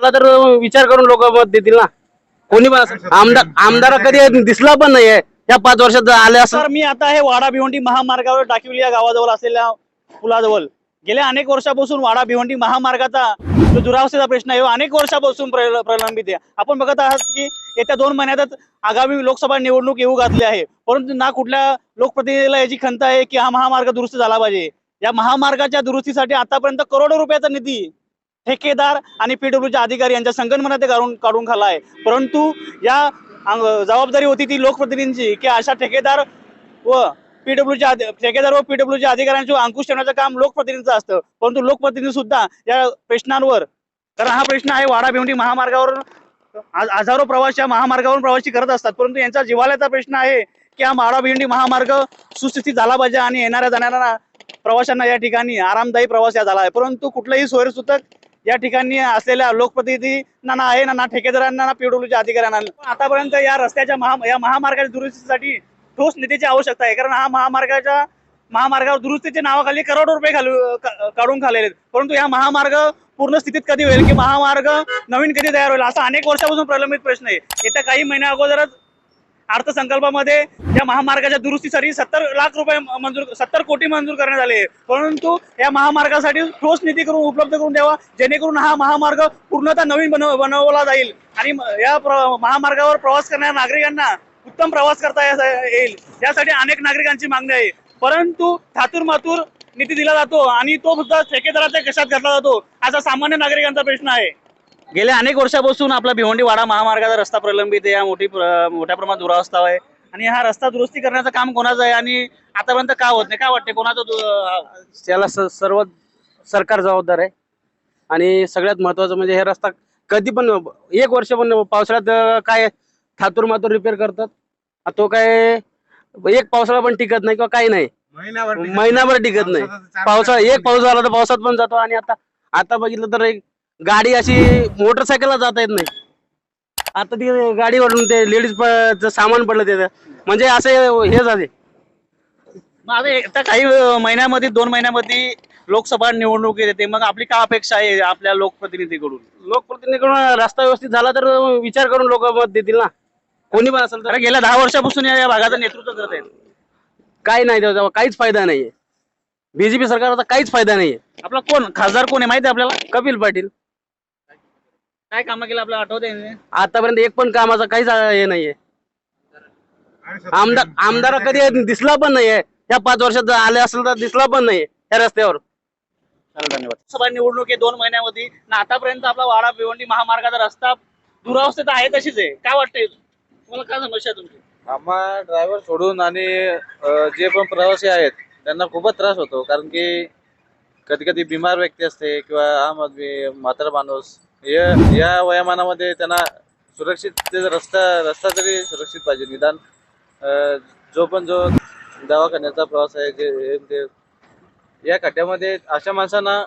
झाला तर विचार करून लोक मत देतील ना. कोणी पण आमदार आमदार कधी दिसला पण नाहीये. या पाच वर्षात आले असं मी आता हे वाडा भिवंडी महामार्गावर टाकिवली या गावाजवळ असलेल्या पुलाजवळ. गेल्या अनेक वर्षापासून वाडा भिवंडी महामार्गाचा जो दुरावस्थेचा प्रश्न आहे अनेक वर्षापासून प्रलंबित आहे. आपण बघत आहात की येत्या दोन महिन्यातच आगामी लोकसभा निवडणूक येऊ घातली आहे. परंतु ना कुठल्या लोकप्रतिनिधीला याची खंत आहे की हा महामार्ग दुरुस्त झाला पाहिजे? या महामार्गाच्या दुरुस्तीसाठी आतापर्यंत करोडो रुपयाचा निधी ठेकेदार आणि पीडब्ल्यूच्या अधिकारी यांच्या संगणमनात काढून काढून खाला आहे परंतु या जबाबदारी होती ती लोकप्रतिनिधींची की अशा ठेकेदार व पीडब्ल्यूच्या ठेकेदार व पीडब्ल्यूच्या अधिकाऱ्यांचे अंकुश ठेवण्याचं काम लोकप्रतिनिधीचं असतं. परंतु लोकप्रतिनिधी सुद्धा या प्रश्नांवर कारण हा प्रश्न आहे वाडा भिवंडी महामार्गावर हजारो प्रवासी या महामार्गावरून प्रवासी करत असतात. परंतु यांचा जिवाल्याचा प्रश्न आहे की हा वाडा भिवंडी महामार्ग सुस्थितीत झाला पाहिजे आणि येणाऱ्या जाणाऱ्या प्रवाशांना या ठिकाणी आरामदायी प्रवास या झाला आहे. परंतु कुठलंही सोयरसूतक या ठिकाणी असलेल्या लोकप्रतिनिधींना ना आहे ना ना ठेकेदारांना ना पीडब्ल्यूच्या अधिकाऱ्यांना आतापर्यंत या रस्त्याच्या महा या महामार्गाच्या दुरुस्तीसाठी ठोस निधीची आवश्यकता आहे. कारण हा महामार्गाच्या महामार्गावर दुरुस्तीच्या नावाखाली करोडो रुपये घालू काढून खाल्लेले आहेत. परंतु या महामार्ग पूर्ण स्थितीत कधी होईल? की महामार्ग नवीन कधी तयार होईल? असा अनेक वर्षापासून प्रलंबित प्रश्न आहे. येत्या काही महिन्या अगोदरच अर्थसंकल्पामध्ये या महामार्गाच्या दुरुस्तीसाठी सत्तर लाख रुपये मंजूर सत्तर कोटी मंजूर करण्यात आले. परंतु या महामार्गासाठी ठोस निधी करून उपलब्ध करून द्यावा जेणेकरून हा महामार्ग पूर्णतः नवीन बनव बनवला जाईल. आणि या महामार्गावर प्रवास करणाऱ्या नागरिकांना उत्तम प्रवास करता येईल. यासाठी अनेक नागरिकांची मागणी आहे. परंतु थातूर मातूर निधी दिला जातो आणि तो सुद्धा ठेकेदाराच्या कशात घातला जातो असा सामान्य नागरिकांचा प्रश्न आहे. गेल्या अनेक वर्षापासून आपला भिवंडी वाडा महामार्गाचा रस्ता प्रलंबित आहे या मोठी मोठ्या प्रमाणात दुरावस्था आहे. आणि हा रस्ता दुरुस्ती करण्याचं काम कोणाचं आहे आणि आतापर्यंत का होत नाही? काय वाटते कोणाचं त्याला सर्व सरकार जबाबदार आहे. आणि सगळ्यात महत्वाचं म्हणजे हे रस्ता कधी पण एक वर्ष पण पावसाळ्यात काय थातूर मातूर रिपेअर करतात. तो काय एक पावसाळा पण टिकत नाही किंवा काही नाही. महिनाभर टिकत नाही. पावसाळा एक पाऊस झाला तर पावसात पण जातो. आणि आता आता बघितलं तर एक गाडी अशी मोटरसायकलला जाता येत नाही. आता ती गाडीवरून ते लेडीज सामान पडलं ते म्हणजे असे हे झाले. मग आता येत्या काही महिन्यामध्ये दोन महिन्यामध्ये लोकसभा निवडणूक येते मग आपली काय अपेक्षा आहे आपल्या लोकप्रतिनिधीकडून? लोकप्रतिनिधीकडून रस्ता व्यवस्थित झाला तर विचार करून लोक मत देतील ना. कोणी पण असेल तर. गेल्या दहा वर्षापासून या या भागाचं नेतृत्व करत आहेत. काही नाही त्याचा काहीच फायदा नाहीये. बीजेपी सरकारचा काहीच फायदा नाहीये. आपला कोण? खासदार कोण आहे माहिती आहे आपल्याला? कपिल पाटील. काय कामं केलं आपल्याला? आठवत आतापर्यंत एक पण कामाचा काहीच हे नाहीये. आमदार आमदार कधी दिसला पण नाहीये. या पाच वर्षात आले असेल तर दिसला पण नाहीये या रस्त्यावर. धन्यवाद. लोकसभा निवडणूक आहे दोन महिन्यामध्ये. ना आतापर्यंत आपला वाडा भिवंडी महामार्गाचा रस्ता दुरावस्थेत आहे तशीच आहे. काय वाटतंय? तुम्हाला काय समस्या तुमची? आम्हा ड्रायव्हर सोडून आणि जे पण प्रवासी आहेत त्यांना खूपच त्रास होतो. कारण की कधी कधी बिमार व्यक्ती असते किंवा आम आदमी म्हातारा माणूस या या वयामानामध्ये त्यांना सुरक्षित ते रस्ता रस्ता तरी सुरक्षित पाहिजे. निदान जो पण जो दवाखान्याचा प्रवास आहे जे ते या खड्ड्यामध्ये अशा माणसांना